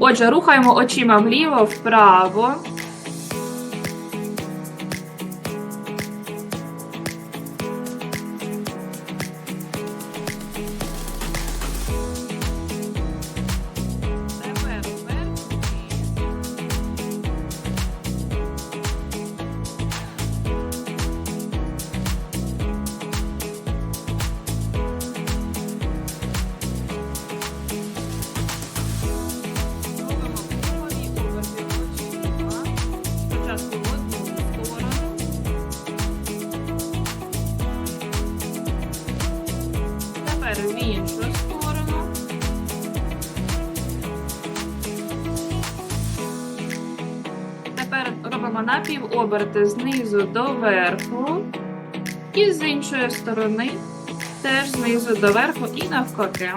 Отже, рухаємо очима вліво, вправо. Тепер в іншу сторону. Тепер робимо напівоберти знизу до верху. І з іншої сторони теж знизу до верху і навпаки.